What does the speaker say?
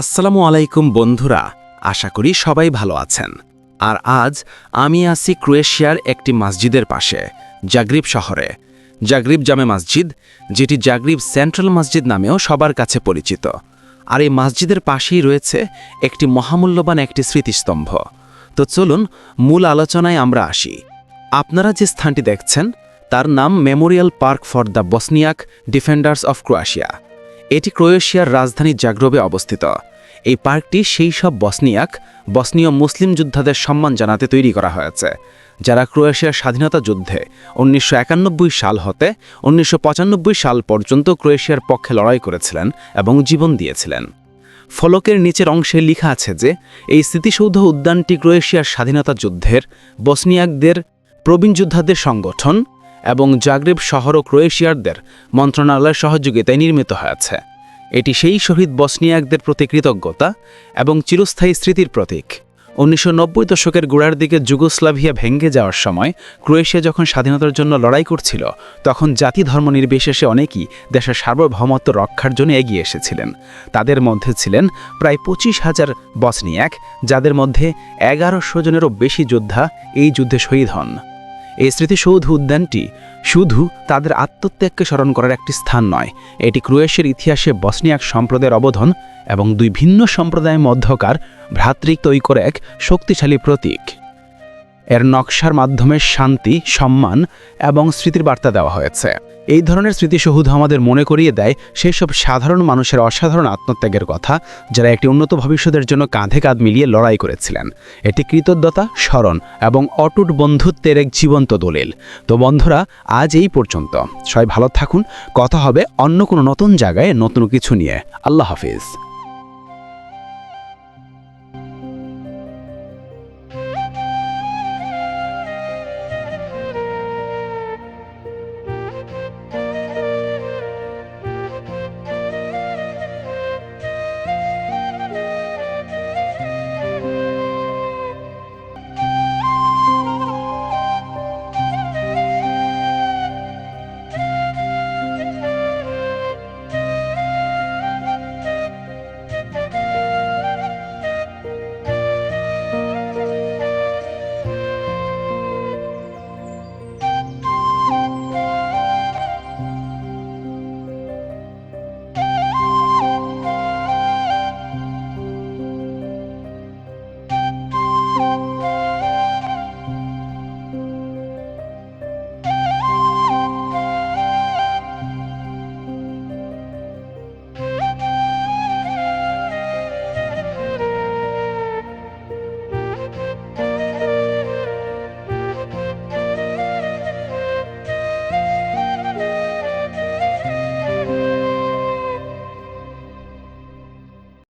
আসসালামু আলাইকুম বন্ধুরা, আশা করি সবাই ভালো আছেন। আর আজ আমি আছি ক্রোয়েশিয়ার একটি মসজিদের পাশে, জাগরিব শহরে। জাগরিব জামে মসজিদ, যেটি জাগ্রিব সেন্ট্রাল মসজিদ নামেও সবার কাছে পরিচিত। আর এই মসজিদের পাশেই রয়েছে একটি মহামূল্যবান একটি স্মৃতিস্তম্ভ। তো চলুন মূল আলোচনায় আমরা আসি। আপনারা যে স্থানটি দেখছেন, তার নাম memorial park for the Bosniak defenders of Croatia. এটি ক্রোয়েশিয়ার রাজধানী জাগ্রবে অবস্থিত। এই পার্কটি সেই সব বসনিয়াক, বসনীয় মুসলিম যোদ্ধাদের সম্মান জানাতে তৈরি করা হয়েছে, যারা ক্রোয়েশিয়ার স্বাধীনতা যুদ্ধে উনিশশো একানব্বই সাল হতে উনিশশো পঁচানব্বই সাল পর্যন্ত ক্রোয়েশিয়ার পক্ষে লড়াই করেছিলেন এবং জীবন দিয়েছিলেন। ফলকের নিচের অংশে লেখা আছে যে, এই স্মৃতিসৌধ উদ্যানটি ক্রোয়েশিয়ার স্বাধীনতা যুদ্ধের বসনিয়াকদের প্রবীণ যোদ্ধাদের সংগঠন এবং জাগ্রেব শহর ও ক্রোয়েশিয়ারদের মন্ত্রণালয়ের সহযোগিতায় নির্মিত হয়েছে। এটি সেই শহীদ বসনিয়াকদের প্রতি কৃতজ্ঞতা এবং চিরস্থায়ী স্মৃতির প্রতীক। উনিশশো নব্বই দশকের গোড়ার দিকে যুগোস্লাভিয়া ভেঙ্গে যাওয়ার সময় ক্রোয়েশিয়া যখন স্বাধীনতার জন্য লড়াই করছিল, তখন জাতি ধর্ম নির্বিশেষে অনেকেই দেশের সার্বভৌমত্ব রক্ষার জন্য এগিয়ে এসেছিলেন। তাদের মধ্যে ছিলেন প্রায় পঁচিশ হাজার বসনিয়াক, যাদের মধ্যে এগারোশো জনেরও বেশি যোদ্ধা এই যুদ্ধে শহীদ হন। এই স্মৃতিসৌধ উদ্যানটি শুধু তাদের আত্মত্যাগকে স্মরণ করার একটি স্থান নয়, এটি ক্রোয়েশিয়ার ইতিহাসে বসনিয়াক সম্প্রদায়ের অবদান এবং দুই ভিন্ন সম্প্রদায়ের মধ্যকার ভ্রাতৃক তৈকর এক শক্তিশালী প্রতীক। এর নকশার মাধ্যমে শান্তি, সম্মান এবং স্মৃতির বার্তা দেওয়া হয়েছে। এই ধরনের স্মৃতিসৌধ আমাদের মনে করিয়ে দেয় সেই সব সাধারণ মানুষের অসাধারণ আত্মত্যাগের কথা, যারা একটি উন্নত ভবিষ্যতের জন্য কাঁধে কাঁধ মিলিয়ে লড়াই করেছিলেন। এটি কৃতজ্ঞতা, স্মরণ এবং অটুট বন্ধুত্বের এক জীবন্ত দলিল। তো বন্ধুরা, আজ এই পর্যন্ত। সবাই ভালো থাকুন। কথা হবে অন্য কোনো নতুন জায়গায় নতুন কিছু নিয়ে। আল্লাহ হাফিজ।